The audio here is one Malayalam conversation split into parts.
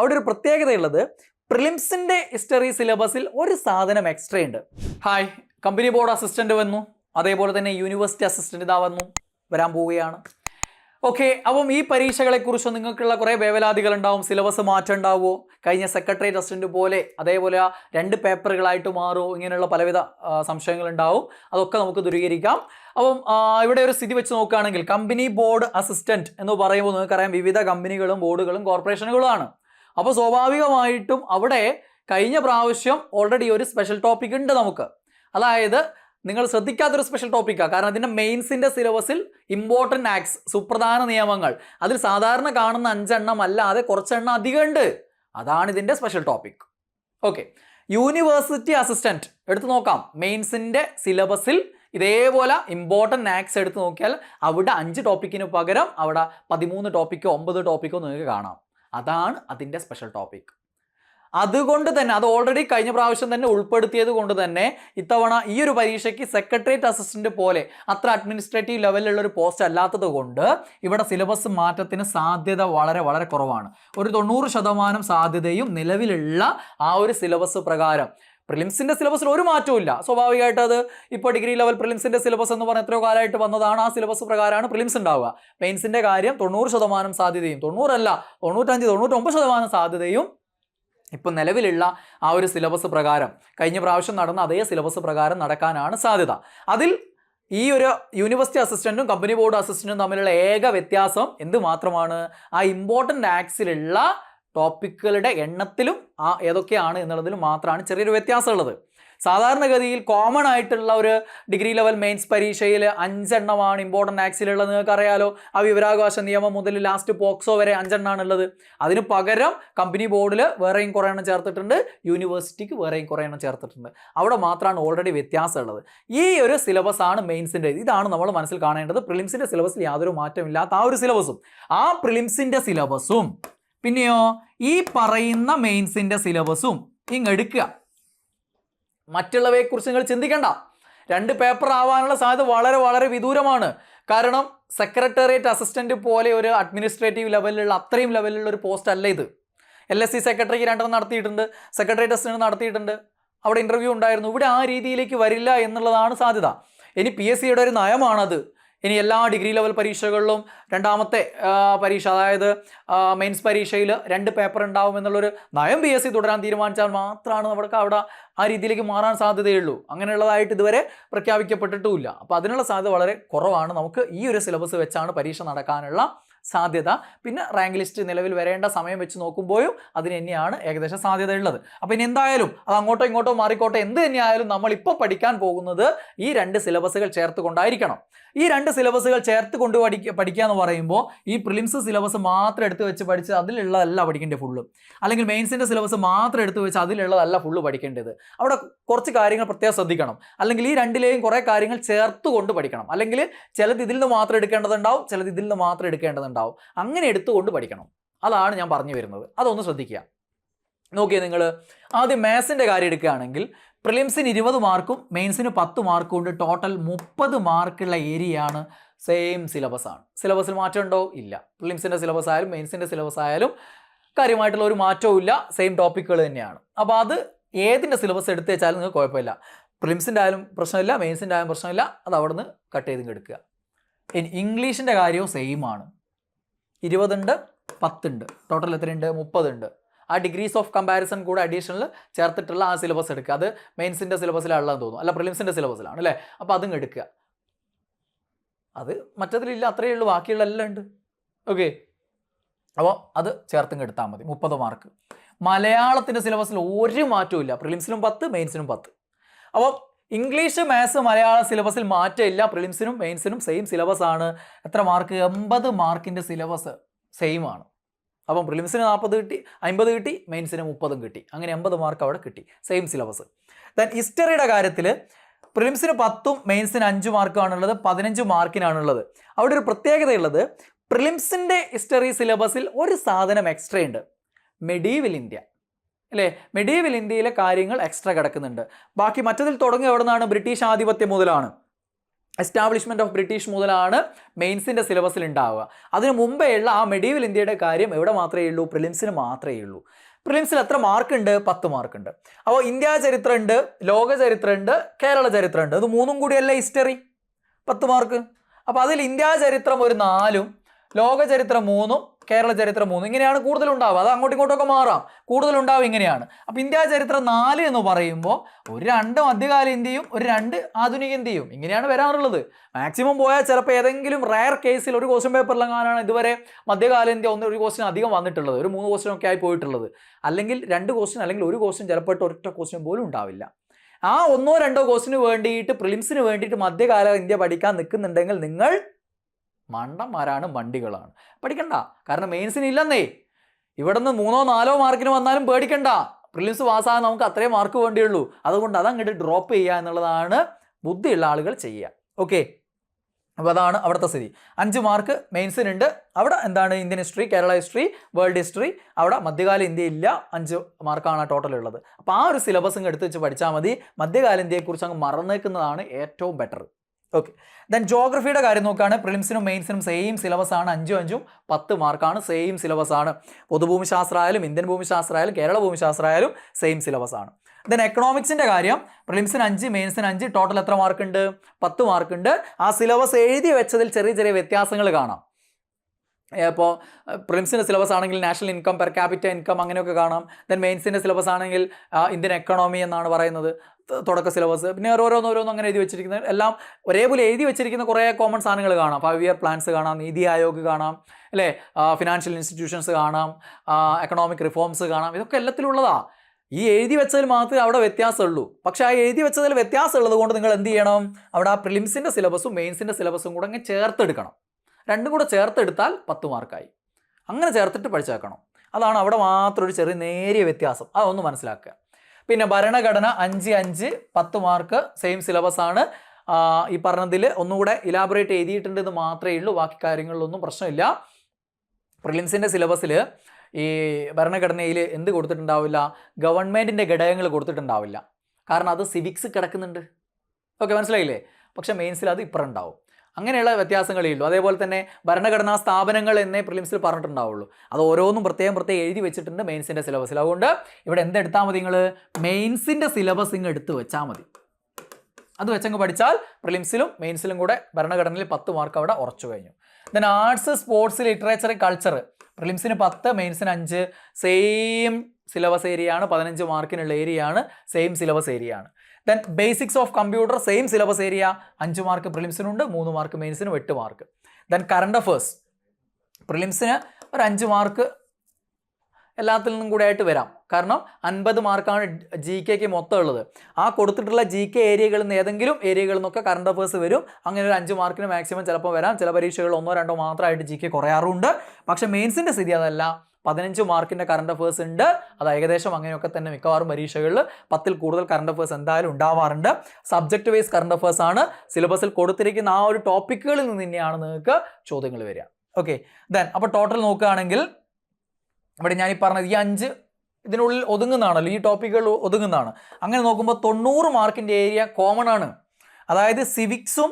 അവിടെ ഒരു പ്രത്യേകതയുള്ളത് പ്രിലിംസിന്റെ ഹിസ്റ്ററി സിലബസിൽ ഒരു സാധനം എക്സ്ട്രാ ഉണ്ട്. ഹായ് കമ്പനി ബോർഡ് അസിസ്റ്റന്റ് വന്നു. അതേപോലെ തന്നെ യൂണിവേഴ്സിറ്റി അസിസ്റ്റന്റ് ഇതാ വന്നു. വരാൻ പോവുകയാണ്. ഓക്കെ അപ്പം ഈ പരീക്ഷകളെക്കുറിച്ച് നിങ്ങൾക്കുള്ള കുറേ വേവലാതികൾ ഉണ്ടാവും സിലബസ് മാറ്റം ഉണ്ടാവുമോ? കഴിഞ്ഞ സെക്രട്ടറി അസിസ്റ്റന്റ് പോലെ അതേപോലെ രണ്ട് പേപ്പറുകളായിട്ട് മാറുമോ? ഇങ്ങനെയുള്ള പലവിധ സംശയങ്ങൾ ഉണ്ടാവും. അതൊക്കെ നമുക്ക് ദൂരീകരിക്കാം. അപ്പം ഇവിടെ ഒരു സ്ഥിതി വെച്ച് നോക്കുകയാണെങ്കിൽ കമ്പനി ബോർഡ് അസിസ്റ്റന്റ് എന്ന് പറയുമ്പോൾ നിങ്ങൾക്കറിയാം വിവിധ കമ്പനികളും ബോർഡുകളും കോർപ്പറേഷനുകളുമാണ് അപ്പോൾ സ്വാഭാവികമായിട്ടും അവിടെ കഴിഞ്ഞ പ്രാവശ്യം ഓൾറെഡി ഒരു സ്പെഷ്യൽ ടോപ്പിക് ഉണ്ട് നമുക്ക്. അതായത് നിങ്ങൾ ശ്രദ്ധിക്കാത്തൊരു സ്പെഷ്യൽ ടോപ്പിക്കാണ് കാരണം അതിന്റെ മെയിൻസിന്റെ സിലബസിൽ ഇമ്പോർട്ടന്റ് ആക്ട്സ് സുപ്രധാന നിയമങ്ങൾ. അതിൽ സാധാരണ കാണുന്ന അഞ്ചെണ്ണം അല്ലാതെ കുറച്ചെണ്ണം അധികമുണ്ട് അതാണ് ഇതിന്റെ special topic okay university assistant എടുത്തു നോക്കാം. മെയിൻസിന്റെ സിലബസിൽ ഇതേപോലെ ഇമ്പോർട്ടന്റ് ആക്ട്സ് എടുത്ത് നോക്കിയാൽ അവിടെ അഞ്ച് ടോപ്പിക്കിന് പകരം അവിടെ പതിമൂന്ന് ടോപ്പിക്കോ ഒമ്പത് ടോപ്പിക്കോ നിങ്ങൾക്ക് കാണാം. അതാണ് അതിന്റെ സ്പെഷ്യൽ ടോപ്പിക് അതുകൊണ്ട് തന്നെ അത് ഓൾറെഡി കഴിഞ്ഞ പ്രാവശ്യം തന്നെ ഉൾപ്പെടുത്തിയത് കൊണ്ട് തന്നെ ഇത്തവണ ഈ ഒരു പരീക്ഷയ്ക്ക് സെക്രട്ടേറിയറ്റ് അസിസ്റ്റന്റ് പോലെ അത്ര അഡ്മിനിസ്ട്രേറ്റീവ് ലെവലിലുള്ള ഒരു പോസ്റ്റ് അല്ലാത്തത് കൊണ്ട് ഇവിടെ സിലബസ് മാറ്റത്തിന് സാധ്യത വളരെ വളരെ കുറവാണ്. ഒരു തൊണ്ണൂറ് ശതമാനം സാധ്യതയും നിലവിലുള്ള ആ ഒരു സിലബസ് പ്രകാരം. പ്രിലിംസിന്റെ സിലബസിൽ ഒരു മാറ്റവും ഇല്ല. സ്വാഭാവികമായിട്ട് അത് ഇപ്പോൾ ഡിഗ്രി ലെവൽ പ്രിലിംസിന്റെ സിലബസ് എന്ന് പറഞ്ഞ എത്രയോ കാലമായിട്ട് വന്നതാണ് ആ സിലബസ് പ്രകാരമാണ് പ്രിലിംസ് ഉണ്ടാവുക. മെയിൻസിന്റെ കാര്യം തൊണ്ണൂറ് ശതമാനം സാധ്യതയും തൊണ്ണൂറല്ല തൊണ്ണൂറ്റഞ്ച് തൊണ്ണൂറ്റൊമ്പത് ശതമാനം സാധ്യതയും ഇപ്പം നിലവിലുള്ള ആ ഒരു സിലബസ് പ്രകാരം. കഴിഞ്ഞ പ്രാവശ്യം നടന്ന അതേ സിലബസ് പ്രകാരം നടക്കാനാണ് സാധ്യത. അതിൽ ഈ ഒരു യൂണിവേഴ്സിറ്റി അസിസ്റ്റന്റും കമ്പനി ബോർഡ് അസിസ്റ്റന്റും തമ്മിലുള്ള ഏക വ്യത്യാസം എന്ത് മാത്രമാണ് ആ ഇമ്പോർട്ടന്റ് ആക്സിലുള്ള ടോപ്പിക്കുകളുടെ എണ്ണത്തിലും ആ ഏതൊക്കെയാണ് എന്നുള്ളതിലും മാത്രമാണ് ചെറിയൊരു വ്യത്യാസമുള്ളത്. സാധാരണഗതിയിൽ കോമൺ ആയിട്ടുള്ള ഒരു ഡിഗ്രി ലെവൽ മെയിൻസ് പരീക്ഷയിൽ അഞ്ചെണ്ണമാണ് ഇമ്പോർട്ടന്റ് ആക്സിലുള്ളത് നിങ്ങൾക്ക് അറിയാലോ ആ വിവരാവകാശ നിയമം മുതൽ ലാസ്റ്റ് പോക്സോ വരെ അഞ്ചെണ്ണമാണ് ഉള്ളത് അതിന് പകരം കമ്പനി ബോർഡിൽ വേറെയും കുറേ എണ്ണം ചേർത്തിട്ടുണ്ട് യൂണിവേഴ്സിറ്റിക്ക് വേറെയും കുറേ എണ്ണം ചേർത്തിട്ടുണ്ട്. അവിടെ മാത്രമാണ് ഓൾറെഡി വ്യത്യാസമുള്ളത്. ഈ ഒരു സിലബസ് ആണ് മെയിൻസിന്റെ ഇതാണ് നമ്മൾ മനസ്സിൽ കാണേണ്ടത്. പ്രിലിംസിന്റെ സിലബസിൽ യാതൊരു മാറ്റമില്ലാത്ത ആ ഒരു സിലബസും ആ പ്രിലിംസിന്റെ സിലബസും പിന്നെയോ ഈ പറയുന്ന മെയിൻസിന്റെ സിലബസും ഇങ്ങ് എടുക്കുക. മറ്റുള്ളവയെക്കുറിച്ച് നിങ്ങൾ ചിന്തിക്കണ്ട. രണ്ട് പേപ്പർ ആവാനുള്ള സാധ്യത വളരെ വളരെ വിദൂരമാണ്. കാരണം സെക്രട്ടേറിയറ്റ് അസിസ്റ്റന്റ് പോലെ ഒരു അഡ്മിനിസ്ട്രേറ്റീവ് ലെവലിലുള്ള അത്രയും ലെവലിലുള്ള ഒരു പോസ്റ്റ് അല്ല ഇത്. എൽ എസ് സി സെക്രട്ടറിക്ക് രണ്ടെണ്ണം നടത്തിയിട്ടുണ്ട്. സെക്രട്ടേറിയറ്റ് അസിസ്റ്റന്റ് നടത്തിയിട്ടുണ്ട്. അവിടെ ഇന്റർവ്യൂ ഉണ്ടായിരുന്നു. ഇവിടെ ആ രീതിയിലേക്ക് വരില്ല എന്നുള്ളതാണ് സാധ്യത. ഇനി പി എസ് സിയുടെ ഒരു നയമാണത്. ഇനി എല്ലാ ഡിഗ്രി ലെവൽ പരീക്ഷകളിലും രണ്ടാമത്തെ പരീക്ഷ അതായത് മെയിൻസ് പരീക്ഷയിൽ രണ്ട് പേപ്പർ ഉണ്ടാവും എന്നുള്ളൊരു നയം പി എസ് സി തുടരാൻ തീരുമാനിച്ചാൽ മാത്രമാണ് നമുക്ക് അവിടെ ആ രീതിയിലേക്ക് മാറാൻ സാധ്യതയുള്ളൂ. അങ്ങനെയുള്ളതായിട്ട് ഇതുവരെ പ്രഖ്യാപിക്കപ്പെട്ടിട്ടുമില്ല. അപ്പോൾ അതിനുള്ള സാധ്യത വളരെ കുറവാണ്. നമുക്ക് ഈ ഒരു സിലബസ് വെച്ചാണ് പരീക്ഷ നടക്കാനുള്ള സാധ്യത. പിന്നെ റാങ്ക് ലിസ്റ്റ് നിലവിൽ വരേണ്ട സമയം വെച്ച് നോക്കുമ്പോഴും അതിന് തന്നെയാണ് ഏകദേശം സാധ്യത ഉള്ളത്. അപ്പോൾ ഇനി എന്തായാലും അത് അങ്ങോട്ടോ ഇങ്ങോട്ടോ മാറിക്കോട്ടെ. എന്ത് തന്നെയായാലും നമ്മൾ ഇപ്പോൾ പഠിക്കാൻ പോകുന്നത് ഈ രണ്ട് സിലബസുകൾ ചേർത്ത് കൊണ്ടായിരിക്കണം. ഈ രണ്ട് സിലബസുകൾ ചേർത്ത് കൊണ്ട് പഠിക്കുക പഠിക്കുക എന്ന് പറയുമ്പോൾ ഈ പ്രിലിംസ് സിലബസ് മാത്രം എടുത്ത് വെച്ച് പഠിച്ച് അതിലുള്ളതല്ല പഠിക്കേണ്ടത് ഫുള്ള് അല്ലെങ്കിൽ മെയിൻസിന്റെ സിലബസ് മാത്രം എടുത്ത് വെച്ച് അതിലുള്ളതല്ല ഫുള്ള് പഠിക്കേണ്ടത്. അവിടെ കുറച്ച് കാര്യങ്ങൾ പ്രത്യേകം ശ്രദ്ധിക്കണം. അല്ലെങ്കിൽ ഈ രണ്ടിലെയും കുറേ കാര്യങ്ങൾ ചേർത്ത് കൊണ്ട് പഠിക്കണം. അല്ലെങ്കിൽ ചിലത് ഇതിൽ നിന്ന് മാത്രം എടുക്കേണ്ടതുണ്ടാവും ചിലത് ഇതിൽ നിന്ന് മാത്രം എടുക്കേണ്ടതുണ്ടാവും. അങ്ങനെ എടുത്തുകൊണ്ട് പഠിക്കണം. അതാണ് ഞാൻ പറഞ്ഞു വരുന്നത്. അതൊന്ന് ശ്രദ്ധിക്കുക. നോക്കിയേ നിങ്ങൾ ആദ്യം മാത്സിന്റെ കാര്യം എടുക്കുകയാണെങ്കിൽ പ്രിലിംസിന് ഇരുപത് മാർക്കും മെയിൻസിന് പത്ത് മാർക്കും ഉണ്ട്. ടോട്ടൽ മുപ്പത് മാർക്കുള്ള ഏരിയയാണ് സെയിം സിലബസ് ആണ്. സിലബസിൽ മാറ്റമുണ്ടോ? ഇല്ല. പ്രിലിംസിന്റെ സിലബസ് ആയാലും മെയിൻസിന്റെ സിലബസ് ആയാലും കാര്യമായിട്ടുള്ള ഒരു മാറ്റവും ഇല്ല. സെയിം ടോപ്പിക്കുകൾ തന്നെയാണ്. അപ്പോൾ അത് ഏതിന്റെ സിലബസ് എടുത്തു വെച്ചാലും നിങ്ങൾക്ക് കുഴപ്പമില്ല. പ്രിലിംസിന്റെ ആയാലും പ്രശ്നമില്ല. മെയിൻസിന്റെ ആയാലും പ്രശ്നമില്ല. അത് അവിടെ നിന്ന് കട്ട് ചെയ്ത് എടുക്കുക. ഇനി ഇംഗ്ലീഷിന്റെ കാര്യവും സെയിം ആണ്. ഇരുപതുണ്ട് പത്തുണ്ട്. ടോട്ടൽ എത്രയുണ്ട്? മുപ്പതുണ്ട്. ആ ഡിഗ്രീസ് ഓഫ് കമ്പാരിസൺ കൂടെ അഡീഷണൽ ചേർത്തിട്ടുള്ള ആ സിലബസ് എടുക്കുക. അത് മെയിൻസിന്റെ എന്ന് തോന്നുന്നു. അല്ല പ്രിലിംസിന്റെ സിലബസിലാണ് അല്ലേ? അപ്പോൾ അതും എടുക്കുക. അത് മറ്റതിലില്ല അത്രയേ ഉള്ളൂ. ബാക്കിയുള്ള എല്ലാം ഉണ്ട്. ഓക്കെ അപ്പോൾ അത് ചേർത്തും എടുത്താൽ മതി. മുപ്പത് മാർക്ക് മലയാളത്തിന്റെ സിലബസിൽ ഒരു മാറ്റവും ഇല്ല. പ്രിലിംസിനും പത്ത് മെയിൻസിനും പത്ത്. അപ്പോൾ ഇംഗ്ലീഷ് മാത്സ് മലയാള സിലബസിൽ മാറ്റമില്ല പ്രിലിംസിനും മെയിൻസിനും സെയിം സിലബസ് ആണ്. എത്ര മാർക്ക്? എൺപത് മാർക്കിന്റെ സിലബസ് സെയിം ആണ്. അപ്പം പ്രിലിംസിന് നാൽപ്പത് കിട്ടി അമ്പത് കിട്ടി മെയിൻസിന് മുപ്പതും കിട്ടി. അങ്ങനെ എൺപത് മാർക്ക് അവിടെ കിട്ടി. സെയിം സിലബസ് ദെൻ ഹിസ്റ്ററിയുടെ കാര്യത്തിൽ പ്രിലിംസിന് പത്തും മെയിൻസിന് അഞ്ച് മാർക്കുമാണുള്ളത് പതിനഞ്ച് മാർക്കിനാണുള്ളത്. അവിടെ ഒരു പ്രത്യേകതയുള്ളത് പ്രിലിംസിന്റെ ഹിസ്റ്ററി സിലബസിൽ ഒരു സാധനം എക്സ്ട്രാ ഉണ്ട്. മെഡീവൽ ഇന്ത്യ അല്ലേ? മെഡീവൽ ഇന്ത്യയിലെ കാര്യങ്ങൾ എക്സ്ട്രാ കിടക്കുന്നുണ്ട്. ബാക്കി മറ്റതിൽ തുടങ്ങി എവിടെ നിന്നാണ് ബ്രിട്ടീഷ് ആധിപത്യം മുതലാണ്. എസ്റ്റാബ്ലിഷ്മെന്റ് ഓഫ് ബ്രിട്ടീഷ് മുതലാണ് മെയിൻസിന്റെ സിലബസിൽ ഉണ്ടാവുക. അതിനു മുമ്പേ ഉള്ള ആ മെഡീവൽ ഇന്ത്യയുടെ കാര്യം എവിടെ മാത്രമേ ഉള്ളൂ? പ്രിലിംസിന് മാത്രമേ ഉള്ളൂ. പ്രിലിംസിൽ എത്ര മാർക്ക് ഉണ്ട്? പത്ത് മാർക്ക് ഉണ്ട്. അപ്പോൾ ഇന്ത്യ ചരിത്രമുണ്ട് ലോക ചരിത്രമുണ്ട് കേരള ചരിത്രമുണ്ട്. ഇത് മൂന്നും കൂടിയല്ലേ ഹിസ്റ്ററി പത്ത് മാർക്ക് അപ്പോൾ അതിൽ ഇന്ത്യ ചരിത്രം ഒരു നാലും ലോക ചരിത്രം മൂന്നും കേരള ചരിത്രം മൂന്ന്. ഇങ്ങനെയാണ് കൂടുതൽ ഉണ്ടാവുക അത് അങ്ങോട്ടും ഇങ്ങോട്ടൊക്കെ മാറാം. കൂടുതൽ ഉണ്ടാവുക ഇങ്ങനെയാണ്. അപ്പോൾ ഇന്ത്യ ചരിത്രം നാല് എന്ന് പറയുമ്പോൾ ഒരു രണ്ട് മധ്യകാല ഇന്ത്യയും ഒരു രണ്ട് ആധുനിക ഇന്ത്യയും ഇങ്ങനെയാണ് വരാറുള്ളത്. മാക്സിമം പോയാൽ ചിലപ്പോൾ ഏതെങ്കിലും റയർ കേസിൽ ഒരു ക്വസ്റ്റ്യൻ പേപ്പറിലെങ്ങാനാണ് ഇതുവരെ മധ്യകാല ഇന്ത്യ ഒന്ന് ഒരു ക്വസ്റ്റ്യൻ അധികം വന്നിട്ടുള്ളത്. ഒരു മൂന്ന് ക്വസ്റ്റ്യൻ ഒക്കെ ആയി പോയിട്ടുള്ളത്. അല്ലെങ്കിൽ രണ്ട് ക്വസ്റ്റ്യൻ അല്ലെങ്കിൽ ഒരു ക്വസ്റ്റ്യൻ ചിലപ്പോൾ ഒറ്റ ക്വസ്റ്റ്യൻ പോലും ഉണ്ടാവില്ല. ആ ഒന്നോ രണ്ടോ ക്വസ്റ്റിന് വേണ്ടിയിട്ട് പ്രിലിംസിന് വേണ്ടിയിട്ട് മധ്യകാല ഇന്ത്യ പഠിക്കാൻ നിൽക്കുന്നുണ്ടെങ്കിൽ നിങ്ങൾ മണ്ടന്മാരാണ് മണ്ടികളാണ്. പഠിക്കണ്ട കാരണം മെയിൻസിന് ഇല്ലെന്നേ. ഇവിടുന്ന് മൂന്നോ നാലോ മാർക്കിന് വന്നാലും പേടിക്കണ്ട. പ്രിലിംസ് പാസ്സാകാൻ നമുക്ക് അത്രയും മാർക്ക് വേണ്ടിയുള്ളൂ അതുകൊണ്ട് അതങ്ങോട്ട് ഡ്രോപ്പ് ചെയ്യുക എന്നുള്ളതാണ് ബുദ്ധിയുള്ള ആളുകൾ ചെയ്യുക. ഓക്കെ അപ്പോൾ അതാണ് അവിടുത്തെ സ്ഥിതി. അഞ്ച് മാർക്ക് മെയിൻസിനുണ്ട് അവിടെ എന്താണ് Indian history Kerala history world history അവിടെ മധ്യകാല ഇന്ത്യ ഇല്ല. അഞ്ച് മാർക്കാണ് ടോട്ടൽ ഉള്ളത്. അപ്പോൾ ആ ഒരു സിലബസ് എടുത്ത് വെച്ച് പഠിച്ചാൽ മതി. മധ്യകാല ഇന്ത്യയെക്കുറിച്ച് അങ്ങ് മറന്നേക്കുന്നതാണ് ഏറ്റവും ബെറ്റർ ഓക്കെ ദെൻ ജോഗ്രഫിയുടെ കാര്യം നോക്കുകയാണ് പ്രിലിംസിനും മെയിൻസിനും സെയിം സിലബസ് ആണ്. അഞ്ചും അഞ്ചും പത്ത് മാർക്കാണ് സെയിം സിലബസ് ആണ്. പൊതുഭൂമിശാസ്ത്രമായാലും ഇന്ത്യൻ ഭൂമിശാസ്ത്രമായാലും കേരള ഭൂമിശാസ്ത്രമായാലും സെയിം സിലബസ് ആണ്. ദെൻ എക്കണോമിക്സിന്റെ കാര്യം പ്രിലിംസിന് അഞ്ച് മെയിൻസിന് അഞ്ച് ടോട്ടൽ എത്ര മാർക്കുണ്ട് പത്ത് മാർക്കുണ്ട് ആ സിലബസ് എഴുതി വെച്ചതിൽ ചെറിയ ചെറിയ വ്യത്യാസങ്ങൾ കാണാം. ഇപ്പോൾ പ്രിംസിന്റെ സിലബസ് ആണെങ്കിൽ national income per capita income അങ്ങനെയൊക്കെ കാണാം. ദെൻ മെയിൻസിന്റെ സിലബസ് ആണെങ്കിൽ ഇന്ത്യൻ എക്കണോമി എന്നാണ് പറയുന്നത്. തുടക്ക സിലബസ് പിന്നെ ഓരോന്നോരോന്നും അങ്ങനെ എഴുതി വെച്ചിരിക്കുന്നത്. എല്ലാം ഒരേപോലെ എഴുതി വെച്ചിരിക്കുന്ന കുറേ കോമൺ സാധനങ്ങൾ കാണാം. ഫൈവ് ഇയർ പ്ലാൻസ് കാണാം നീതി ആയോഗ് കാണാം അല്ലേ? ഫിനാൻഷ്യൽ ഇൻസ്റ്റിറ്റ്യൂഷൻസ് കാണാം എക്കണോമിക് റിഫോംസ് കാണാം. ഇതൊക്കെ എല്ലാത്തിലുള്ളതാണ് ഈ എഴുതി വെച്ചതിൽ മാത്രമേ അവിടെ വ്യത്യാസമുള്ളൂ. പക്ഷേ ആ എഴുതി വെച്ചതിൽ വ്യത്യാസമുള്ളത് കൊണ്ട് നിങ്ങൾ എന്ത് ചെയ്യണം? അവിടെ ആ പ്രിലിംസിന്റെ സിലബസും മെയിൻസിന്റെ സിലബസും കൂടെ അങ്ങ് ചേർത്തെടുക്കണം. രണ്ടും കൂടെ ചേർത്തെടുത്താൽ പത്ത് മാർക്കായി. അങ്ങനെ ചേർത്തിട്ട് പഠിച്ചേക്കണം. അതാണ് അവിടെ മാത്രം ഒരു ചെറിയ നേരിയ വ്യത്യാസം. അതൊന്ന് മനസ്സിലാക്കുക. പിന്നെ ഭരണഘടന അഞ്ച് അഞ്ച് പത്ത് മാർക്ക് സെയിം സിലബസ് ആണ്. ഈ പറഞ്ഞതിൽ ഒന്നുകൂടെ ഇലാബറേറ്റ് എഴുതിയിട്ടുണ്ട് എന്ന് മാത്രമേ ഉള്ളൂ. ബാക്കി കാര്യങ്ങളിലൊന്നും പ്രശ്നമില്ല. പ്രിലിംസിന്റെ സിലബസിൽ ഈ ഭരണഘടനയിൽ എന്ത് കൊടുത്തിട്ടുണ്ടാവില്ല? ഗവൺമെന്റിന്റെ ഘടകങ്ങൾ കൊടുത്തിട്ടുണ്ടാവില്ല. കാരണം അത് സിവിക്സ് കിടക്കുന്നുണ്ട്. ഓക്കെ മനസ്സിലായില്ലേ? പക്ഷേ മെയിൻസിൽ അത് ഇപ്പുറം ഉണ്ടാവും. അങ്ങനെയുള്ള വ്യത്യാസങ്ങളേ ഉള്ളൂ അതേപോലെ തന്നെ ഭരണഘടനാ സ്ഥാപനങ്ങൾ എന്നേ പ്രിലിംസിൽ പറഞ്ഞിട്ടുണ്ടാവുള്ളൂ. അത് ഓരോന്നും പ്രത്യേകം പ്രത്യേകം എഴുതി വെച്ചിട്ടുണ്ട് മെയിൻസിന്റെ സിലബസിൽ അതുകൊണ്ട് ഇവിടെ എന്തെടുത്താൽ മതി നിങ്ങൾ മെയിൻസിന്റെ സിലബസ് ഇങ്ങ് എടുത്ത് വെച്ചാൽ മതി. അത് വെച്ചങ്ങ് പഠിച്ചാൽ പ്രിലിംസിലും മെയിൻസിലും കൂടെ ഭരണഘടനയിൽ പത്ത് മാർക്ക് അവിടെ ഉറച്ചു കഴിഞ്ഞു. Then arts sports literature culture പ്രിലിംസിന് പത്ത് മെയിൻസിന് അഞ്ച്. സെയിം സിലബസ് ഏരിയ ആണ് പതിനഞ്ച് മാർക്കിനുള്ള ഏരിയ ആണ് സെയിം സിലബസ് ഏരിയ ആണ്. Then basics of computer same syllabus area അഞ്ച് മാർക്ക് പ്രിലിംസിനുണ്ട് മൂന്ന് മാർക്ക് മെയിൻസിനും എട്ട് മാർക്ക് ദെൻ കറണ്ട് അഫേഴ്സ് പ്രിലിംസിന് ഒരു അഞ്ച് മാർക്ക് എല്ലാത്തിൽ നിന്നും കൂടെ ആയിട്ട് വരാം. കാരണം അൻപത് മാർക്കാണ് ജി കെക്ക് മൊത്തം ഉള്ളത് ആ കൊടുത്തിട്ടുള്ള ജി കെ ഏരിയകളിൽ നിന്ന് ഏതെങ്കിലും ഏരിയകളിൽ നിന്നൊക്കെ കറണ്ട് അഫേഴ്സ് വരും. അങ്ങനെ ഒരു അഞ്ച് മാർക്കിന് മാക്സിമം ചിലപ്പോൾ വരാം. ചില പരീക്ഷകളിൽ ഒന്നോ രണ്ടോ മാത്രമായിട്ട് ജി കെ കുറയാറുണ്ട്. പക്ഷെ മെയിൻസിന്റെ സ്ഥിതി അതല്ല. പതിനഞ്ച് മാർക്കിന്റെ കറണ്ട് അഫേഴ്സ് ഉണ്ട്. അത് ഏകദേശം അങ്ങനെയൊക്കെ തന്നെ മിക്കവാറും പരീക്ഷകളിൽ പത്തിൽ കൂടുതൽ കറണ്ട് അഫേഴ്സ് എന്തായാലും ഉണ്ടാവാറുണ്ട്. സബ്ജക്റ്റ് വൈസ് കറണ്ട് അഫേഴ്സ് ആണ്. സിലബസിൽ കൊടുത്തിരിക്കുന്ന ആ ഒരു ടോപ്പിക്കുകളിൽ നിന്ന് തന്നെയാണ് നിങ്ങൾക്ക് ചോദ്യങ്ങൾ വരിക. ഓക്കെ ദെൻ അപ്പോൾ ടോട്ടൽ നോക്കുകയാണെങ്കിൽ ഇവിടെ ഞാൻ ഈ പറഞ്ഞത് ഈ അഞ്ച് ഇതിനുള്ളിൽ ഒതുങ്ങുന്നതാണല്ലോ ഈ ടോപ്പിക്കുകൾ ഒതുങ്ങുന്നതാണ്. അങ്ങനെ നോക്കുമ്പോൾ തൊണ്ണൂറ് മാർക്കിന്റെ ഏരിയ കോമൺ ആണ്. അതായത് സിവിക്സും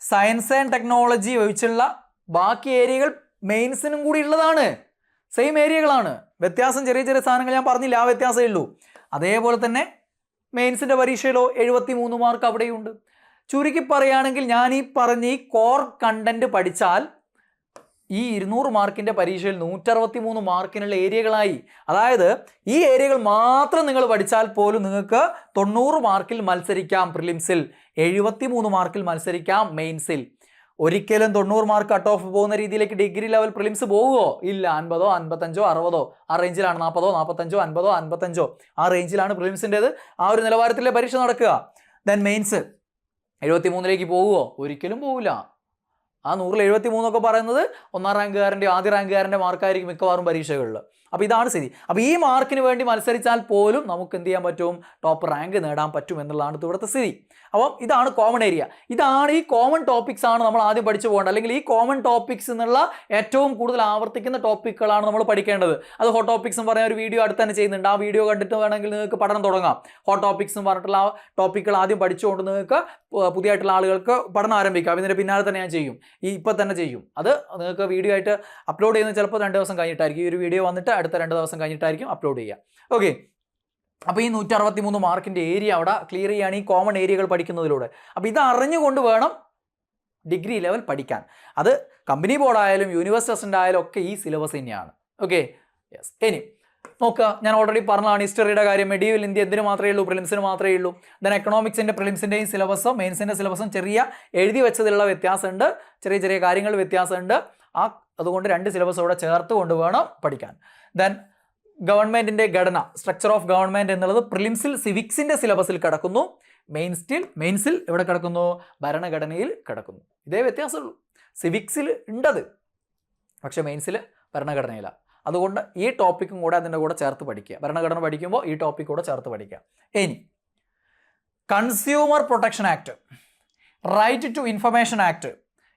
സയൻസ് ആൻഡ് ടെക്നോളജി ഒഴിച്ചുള്ള ബാക്കി ഏരിയകൾ മെയിൻസിനും കൂടി ഉള്ളതാണ്. സെയിം ഏരിയകളാണ് വ്യത്യാസം ചെറിയ ചെറിയ സാധനങ്ങൾ ഞാൻ പറഞ്ഞില്ല ആ വ്യത്യാസമേ ഉള്ളൂ. അതേപോലെ തന്നെ മെയിൻസിന്റെ പരീക്ഷയിലോ എഴുപത്തി മൂന്ന് മാർക്ക് അവിടെയുണ്ട്. ചുരുക്കി പറയുകയാണെങ്കിൽ ഞാൻ ഈ പറഞ്ഞ ഈ കോർ കണ്ടന്റ് പഠിച്ചാൽ ഈ ഇരുന്നൂറ് മാർക്കിന്റെ പരീക്ഷയിൽ നൂറ്ററുപത്തി മൂന്ന് മാർക്കിനുള്ള ഏരിയകളായി. അതായത് ഈ ഏരിയകൾ മാത്രം നിങ്ങൾ പഠിച്ചാൽ പോലും നിങ്ങൾക്ക് തൊണ്ണൂറ് മാർക്കിൽ മത്സരിക്കാം പ്രിലിംസിൽ. എഴുപത്തി മൂന്ന് മാർക്കിൽ മത്സരിക്കാം മെയിൻസിൽ. ഒരിക്കലും തൊണ്ണൂറ് മാർക്ക് കട്ട് ഓഫ് പോകുന്ന രീതിയിലേക്ക് ഡിഗ്രി ലെവൽ പ്രിലിംസ് പോകുമോ ഇല്ല. അൻപതോ അൻപത്തഞ്ചോ അറുപതോ. ആ റേഞ്ചിലാണ് നാൽപ്പതോ നാൽപ്പത്തഞ്ചോ അൻപതോ അൻപത്തഞ്ചോ. ആ റേഞ്ചിലാണ് പ്രിലിംസിന്റെത് ആ ഒരു നിലവാരത്തിലെ പരീക്ഷ നടക്കുക. ദെൻ മെയിൻസ് എഴുപത്തി മൂന്നിലേക്ക് പോകുമോ ഒരിക്കലും പോകില്ല ആ നൂറിൽ എഴുപത്തി മൂന്നൊക്കെ പറയുന്നത് ഒന്നാം റാങ്കുകാരന്റെ ആദ്യ റാങ്കുകാരന്റെ മാർക്കായിരിക്കും മിക്കവാറും പരീക്ഷകളിൽ അപ്പോൾ ഇതാണ് സ്ഥിതി. അപ്പോൾ ഈ മാർക്കിന് വേണ്ടി മത്സരിച്ചാൽ പോലും നമുക്ക് എന്ത് ചെയ്യാൻ പറ്റും? ടോപ്പ് റാങ്ക് നേടാൻ പറ്റും എന്നുള്ളതാണ് ഇവിടുത്തെ സ്ഥിതി. അപ്പം ഇതാണ് കോമൺ ഏരിയ ഇതാണ് ഈ കോമൺ ടോപ്പിക്സ് ആണ് നമ്മൾ ആദ്യം പഠിച്ചു പോകേണ്ടത്. അല്ലെങ്കിൽ ഈ കോമൺ ടോപ്പിക്സ് എന്നുള്ള ഏറ്റവും കൂടുതൽ ആവർത്തിക്കുന്ന ടോപ്പിക്കുകളാണ് നമ്മൾ പഠിക്കേണ്ടത്. അത് ഹോട്ട് ടോപ്പിക്സ് എന്ന് പറഞ്ഞ ഒരു വീഡിയോ അടുത്ത് തന്നെ ചെയ്യുന്നുണ്ട്. ആ വീഡിയോ കണ്ടിട്ട് വേണമെങ്കിൽ നിങ്ങൾക്ക് പഠനം തുടങ്ങാം. ഹോട്ട് ടോപ്പിക്സ് എന്ന് പറഞ്ഞിട്ടുള്ള ആ ടോപ്പിക്കുകൾ ആദ്യം പഠിച്ചുകൊണ്ട് നിങ്ങൾക്ക് പുതിയതായിട്ടുള്ള ആളുകൾക്ക് പഠനം ആരംഭിക്കാം. ഇതിന്റെ പിന്നാലെ തന്നെ ഞാൻ ചെയ്യും. ഈ ഇപ്പം തന്നെ ചെയ്യും. അത് നിങ്ങൾക്ക് വീഡിയോ ആയിട്ട് അപ്ലോഡ് ചെയ്യുന്നത് ചിലപ്പോൾ രണ്ട് ദിവസം കഴിഞ്ഞിട്ടായിരിക്കും. ഈ ഒരു വീഡിയോ വന്നിട്ട് അടുത്ത രണ്ട് ദിവസം കഴിഞ്ഞിട്ടായിരിക്കും അപ്ലോഡ് ചെയ്യുക. ഓക്കെ അപ്പോൾ ഈ നൂറ്റി അറുപത്തി മൂന്ന് മാർക്കിന്റെ ഏരിയ അവിടെ ക്ലിയർ ചെയ്യുകയാണ് ഈ കോമൺ ഏരിയകൾ പഠിക്കുന്നതിലൂടെ. അപ്പോൾ ഇത് അറിഞ്ഞുകൊണ്ട് വേണം ഡിഗ്രി ലെവൽ പഠിക്കാൻ. അത് കമ്പനി ബോർഡായാലും യൂണിവേഴ്സിറ്റി ആയാലും ഒക്കെ ഈ സിലബസ് തന്നെയാണ്. ഓക്കെ യെസ് ഇനി നോക്കുക. ഞാൻ ഓൾറെഡി പറഞ്ഞതാണ് ഹിസ്റ്ററിയുടെ കാര്യം. മെഡീവൽ ഇന്ത്യ എന്തിനു മാത്രമേ ഉള്ളൂ? പ്രിലിംസിന് മാത്രമേ ഉള്ളൂ. ദെൻ എക്കണോമിക്സിന്റെ പ്രിലിംസിന്റെയും സിലബസും മെയിൻസിന്റെ സിലബസും ചെറിയ എഴുതി വെച്ചതിലുള്ള വ്യത്യാസമുണ്ട്. ചെറിയ ചെറിയ കാര്യങ്ങൾ വ്യത്യാസമുണ്ട്. ആ അതുകൊണ്ട് രണ്ട് സിലബസ് അവിടെ ചേർത്ത് കൊണ്ട് വേണം പഠിക്കാൻ. ദെൻ ഗവൺമെന്റിന്റെ ഘടന സ്ട്രക്ചർ ഓഫ് ഗവൺമെന്റ് എന്നുള്ളത് പ്രിലിംസിൽ സിവിക്സിന്റെ സിലബസിൽ കിടക്കുന്നു. മെയിൻ മെയിൻസ്റ്റിൽ മെയിൻസിൽ എവിടെ കിടക്കുന്നു? ഭരണഘടനയിൽ കിടക്കുന്നു. ഇതേ വ്യത്യാസമുള്ളൂ. സിവിക്സിൽ ഉണ്ടത് പക്ഷേ മെയിൻസിൽ ഭരണഘടനയിലാണ് അതുകൊണ്ട് ഈ ടോപ്പിക്കും കൂടെ അതിന്റെ കൂടെ ചേർത്ത് പഠിക്കുക. ഭരണഘടന പഠിക്കുമ്പോൾ ഈ ടോപ്പിക് കൂടെ ചേർത്ത് പഠിക്കുക. ഇനി consumer protection act right to information act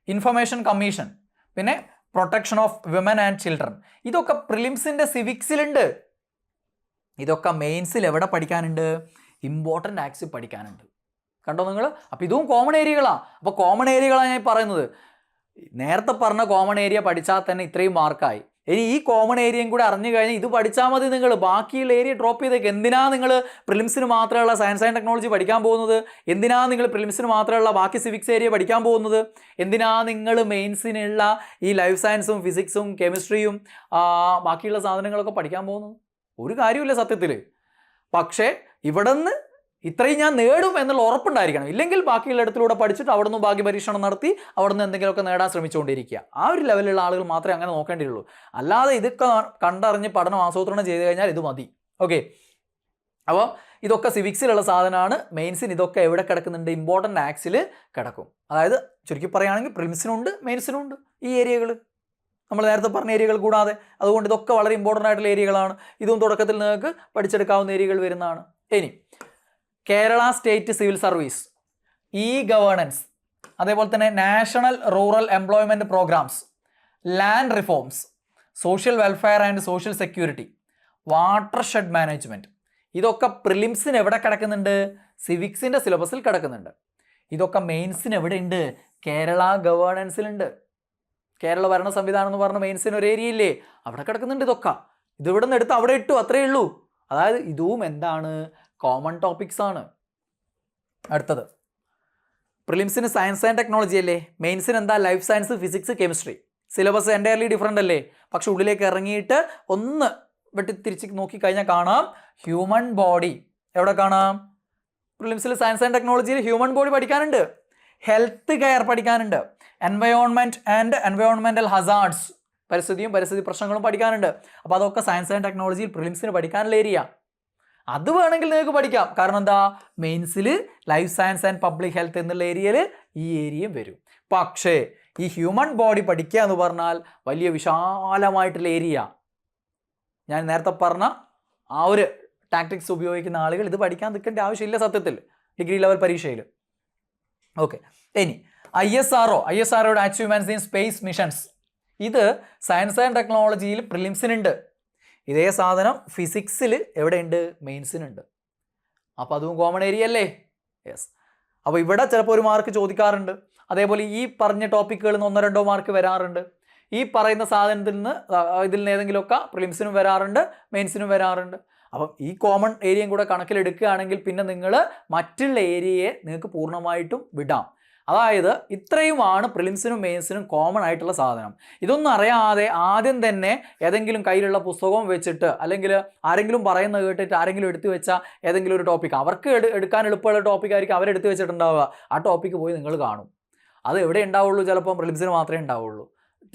information commission പിന്നെ protection of women and children. ഇതൊക്കെ പ്രിലിംസിന്റെ സിവിക്സിലുണ്ട്. ഇതൊക്കെ മെയിൻസിൽ എവിടെ പഠിക്കാനുണ്ട്? ഇമ്പോർട്ടന്റ് ആക്സ് പഠിക്കാനുണ്ട്. കണ്ടോ നിങ്ങൾ? അപ്പോൾ ഇതും കോമൺ ഏരിയകളാണ് അപ്പോൾ കോമൺ ഏരിയകളാണ് ഞാൻ പറയുന്നത്. നേരത്തെ പറഞ്ഞ കോമൺ ഏരിയ പഠിച്ചാൽ തന്നെ ഇത്രയും മാർക്കായി ഇനി ഈ കോമൺ ഏരിയയും കൂടെ അറിഞ്ഞു കഴിഞ്ഞാൽ ഇത് പഠിച്ചാൽ മതി നിങ്ങൾ ബാക്കിയുള്ള ഏരിയ ഡ്രോപ്പ് ചെയ്തേക്ക്. എന്തിനാ നിങ്ങൾ പ്രിലിംസിന് മാത്രമുള്ള സയൻസ് ആൻഡ് ടെക്നോളജി പഠിക്കാൻ പോകുന്നത്? എന്തിനാ നിങ്ങൾ പ്രിലിംസിന് മാത്രമുള്ള ബാക്കി സിവിക്സ് ഏരിയ പഠിക്കാൻ പോകുന്നത്? എന്തിനാ നിങ്ങൾ മെയിൻസിനുള്ള ഈ ലൈഫ് സയൻസും ഫിസിക്സും കെമിസ്ട്രിയും ബാക്കിയുള്ള സാധനങ്ങളൊക്കെ പഠിക്കാൻ പോകുന്നത്? ഒരു കാര്യമില്ല സത്യത്തിൽ പക്ഷേ ഇവിടെ നിന്ന് ഇത്രയും ഞാൻ നേടും എന്നുള്ള ഉറപ്പുണ്ടായിരിക്കണം. ഇല്ലെങ്കിൽ ബാക്കിയുള്ള ഇടത്തിലൂടെ പഠിച്ചിട്ട് അവിടെ നിന്ന് ഭാഗ്യ പരീക്ഷണം നടത്തി അവിടെ നിന്ന് എന്തെങ്കിലുമൊക്കെ നേടാൻ ശ്രമിച്ചുകൊണ്ടിരിക്കുക. ആ ഒരു ലെവലിലുള്ള ആളുകൾ മാത്രമേ അങ്ങനെ നോക്കേണ്ടിയുള്ളൂ. അല്ലാതെ ഇതൊക്കെ കണ്ടറിഞ്ഞ് പഠനം ആസൂത്രണം ചെയ്ത് കഴിഞ്ഞാൽ ഇത് മതി. ഓക്കെ അപ്പോൾ ഇതൊക്കെ സിവിക്സിലുള്ള സാധനമാണ്. മെയിൻസിന് ഇതൊക്കെ എവിടെ കിടക്കുന്നുണ്ട്? ഇമ്പോർട്ടന്റ് ആക്സിൽ കിടക്കും. അതായത് ചുരുക്കി പറയുകയാണെങ്കിൽ മെയിൻസിനും മെയിൻസിനുണ്ട് ഈ ഏരിയകൾ നമ്മൾ നേരത്തെ പറഞ്ഞ ഏരിയകൾ കൂടാതെ. അതുകൊണ്ട് ഇതൊക്കെ വളരെ ഇമ്പോർട്ടന്റ് ആയിട്ടുള്ള ഏരിയകളാണ് ഇതും തുടക്കത്തിൽ നിങ്ങൾക്ക് പഠിച്ചെടുക്കാവുന്ന ഏരിയകൾ വരുന്നതാണ്. ഇനി Kerala state civil service e governance അതേപോലെ തന്നെ national rural employment programmes land reforms social welfare and social security watershed management ഇതൊക്കെ പ്രിലിംസിന് എവിടെ കിടക്കുന്നുണ്ട്? സിവിക്സിന്റെ സിലബസിൽ കിടക്കുന്നുണ്ട്. ഇതൊക്കെ മെയിൻസിന് എവിടെയുണ്ട്? കേരള ഗവേണൻസിലുണ്ട്. കേരള ഭരണ സംവിധാനം എന്ന് പറഞ്ഞ മെയിൻസിന് ഒരു ഏരിയ ഇല്ലേ? അവിടെ കിടക്കുന്നുണ്ട് ഇതൊക്കെ. ഇതിവിടെ നിന്ന് എടുത്ത് അവിടെ ഇട്ടു അത്രയേ ഉള്ളൂ. അതായത് ഇതും എന്താണ്? കോമൺ ടോപ്പിക്സ് ആണ്. അടുത്തത്. പ്രിലിംസിന് സയൻസ് ആൻഡ് ടെക്നോളജി അല്ലേ? മെയിൻസിന് എന്താ? Life science physics chemistry syllabus entirely different അല്ലേ? പക്ഷെ ഉള്ളിലേക്ക് ഇറങ്ങിയിട്ട് ഒന്ന് വെട്ടി തിരിച്ച് നോക്കിക്കഴിഞ്ഞാൽ കാണാം ഹ്യൂമൻ ബോഡി എവിടെ കാണാം? പ്രിലിംസിൽ സയൻസ് ആൻഡ് ടെക്നോളജിയിൽ ഹ്യൂമൻ ബോഡി പഠിക്കാനുണ്ട്. ഹെൽത്ത് കെയർ പഠിക്കാനുണ്ട്. എൻവയോൺമെന്റ് ആൻഡ് എൻവയോൺമെന്റൽ ഹസാർഡ്സ് പരിസ്ഥിതിയും പരിസ്ഥിതി പ്രശ്നങ്ങളും പഠിക്കാനുണ്ട്. അപ്പോൾ അതൊക്കെ സയൻസ് ആൻഡ് ടെക്നോളജിയിൽ പ്രിലിംസിന് പഠിക്കാനുള്ള ഏരിയ അത് വേണമെങ്കിൽ നിങ്ങൾക്ക് പഠിക്കാം. കാരണം എന്താ? മെയിൻസിൽ life science and public health എന്നുള്ള ഏരിയയിൽ ഈ ഏരിയയും വരും. പക്ഷേ ഈ ഹ്യൂമൻ ബോഡി പഠിക്കുക എന്ന് പറഞ്ഞാൽ വലിയ വിശാലമായിട്ടുള്ള ഏരിയ ഞാൻ നേരത്തെ പറഞ്ഞ ആ ഒരു ടാക്ടിക്സ് ഉപയോഗിക്കുന്ന ആളുകൾ ഇത് പഠിക്കാൻ നിൽക്കേണ്ട ആവശ്യമില്ല സത്യത്തിൽ. ഡിഗ്രി ലെവൽ പരീക്ഷയിൽ. ഓക്കെ ഇനി I S R O I S R ഒയുടെ അച്ചീവ്മെന്റ്സ് ഇൻ സ്പേസ് മിഷൻസ് ഇത് സയൻസ് ആൻഡ് ടെക്നോളജിയിൽ പ്രിലിംസിനുണ്ട് ഇതേ സാധനം ഫിസിക്സിൽ എവിടെയുണ്ട്? മെയിൻസിനുണ്ട് അപ്പോൾ അതും കോമൺ ഏരിയ അല്ലേ? യെസ് അപ്പോൾ ഇവിടെ ചിലപ്പോൾ ഒരു മാർക്ക് ചോദിക്കാറുണ്ട്. അതേപോലെ ഈ പറഞ്ഞ ടോപ്പിക്കുകളിൽ നിന്ന് ഒന്നോ രണ്ടോ മാർക്ക് വരാറുണ്ട്. ഈ പറയുന്ന സാധനത്തിൽ നിന്ന് ഇതിൽ നിന്ന് ഏതെങ്കിലുമൊക്കെ പ്രിലിംസിനും വരാറുണ്ട് മെയിൻസിനും വരാറുണ്ട്. അപ്പം ഈ കോമൺ ഏരിയയും കൂടെ കണക്കിലെടുക്കുകയാണെങ്കിൽ പിന്നെ നിങ്ങൾ മറ്റുള്ള ഏരിയയെ നിങ്ങൾക്ക് പൂർണമായിട്ടും വിടാം. അതായത് ഇത്രയുമാണ് പ്രിലിംസിനും മെയിൻസിനും കോമൺ ആയിട്ടുള്ള സാധനം. ഇതൊന്നും അറിയാതെ ആദ്യം തന്നെ ഏതെങ്കിലും കയ്യിലുള്ള പുസ്തകവും വെച്ചിട്ട് അല്ലെങ്കിൽ ആരെങ്കിലും പറയുന്നത് കേട്ടിട്ട് ആരെങ്കിലും എടുത്തു വെച്ച ഏതെങ്കിലും ഒരു ടോപ്പിക് അവർക്ക് എടുക്കാൻ എളുപ്പമുള്ള ടോപ്പിക് ആയിരിക്കും അവരെടുത്ത് വെച്ചിട്ടുണ്ടാവുക. ആ ടോപ്പിക്ക് പോയി നിങ്ങൾ കാണും. അത് എവിടെ ഉണ്ടാവുള്ളൂ? ചിലപ്പോൾ പ്രിലിംസിന് മാത്രമേ ഉണ്ടാവുള്ളൂ.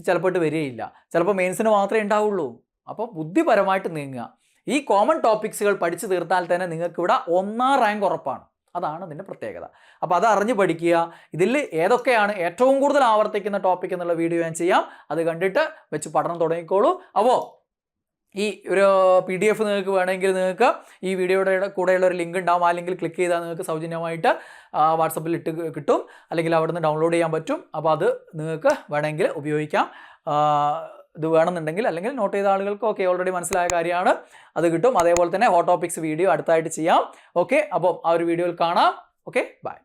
ചിലപ്പോൾ വരികയില്ല. ചിലപ്പോൾ മെയിൻസിന് മാത്രമേ ഉണ്ടാവുള്ളൂ. അപ്പോൾ ബുദ്ധിപരമായിട്ട് നീങ്ങുക. ഈ കോമൺ ടോപ്പിക്സുകൾ പഠിച്ചു തീർത്താൽ തന്നെ നിങ്ങൾക്ക് ഇവിടെ ഒന്നാം റാങ്ക് ഉറപ്പാണ്. അതാണ് ഇതിന്റെ പ്രത്യേകത. അപ്പോൾ അത് അറിഞ്ഞ് പഠിക്കുക. ഇതിൽ ഏതൊക്കെയാണ് ഏറ്റവും കൂടുതൽ ആവർത്തിക്കുന്ന ടോപ്പിക് എന്നുള്ള വീഡിയോ ഞാൻ ചെയ്യാം. അത് കണ്ടിട്ട് വെച്ച് പഠനം തുടങ്ങിക്കോളൂ. അപ്പോൾ ഈ ഒരു പി ഡി എഫ് നിങ്ങൾക്ക് വേണമെങ്കിൽ നിങ്ങൾക്ക് ഈ വീഡിയോയുടെ കൂടെയുള്ള ഒരു ലിങ്ക് ഉണ്ടാവും. ആ ലിങ്കിൽ ക്ലിക്ക് ചെയ്താൽ നിങ്ങൾക്ക് സൗജന്യമായിട്ട് വാട്സപ്പിൽ ഇട്ട് കിട്ടും. അല്ലെങ്കിൽ അവിടെ നിന്ന് ഡൗൺലോഡ് ചെയ്യാൻ പറ്റും. അപ്പോൾ അത് നിങ്ങൾക്ക് വേണമെങ്കിൽ ഉപയോഗിക്കാം. ഇത് വേണമെന്നുണ്ടെങ്കിൽ അല്ലെങ്കിൽ നോട്ട് ചെയ്ത ആളുകൾക്ക് ഓക്കെ ഓൾറെഡി മനസ്സിലായ കാര്യമാണ്. അത് കിട്ടും. അതേപോലെ തന്നെ ഹോട്ട് ടോപ്പിക്സ് വീഡിയോ അടുത്തായിട്ട് ചെയ്യാം. ഓക്കെ അപ്പോൾ ആ ഒരു വീഡിയോയിൽ കാണാം. Okay bye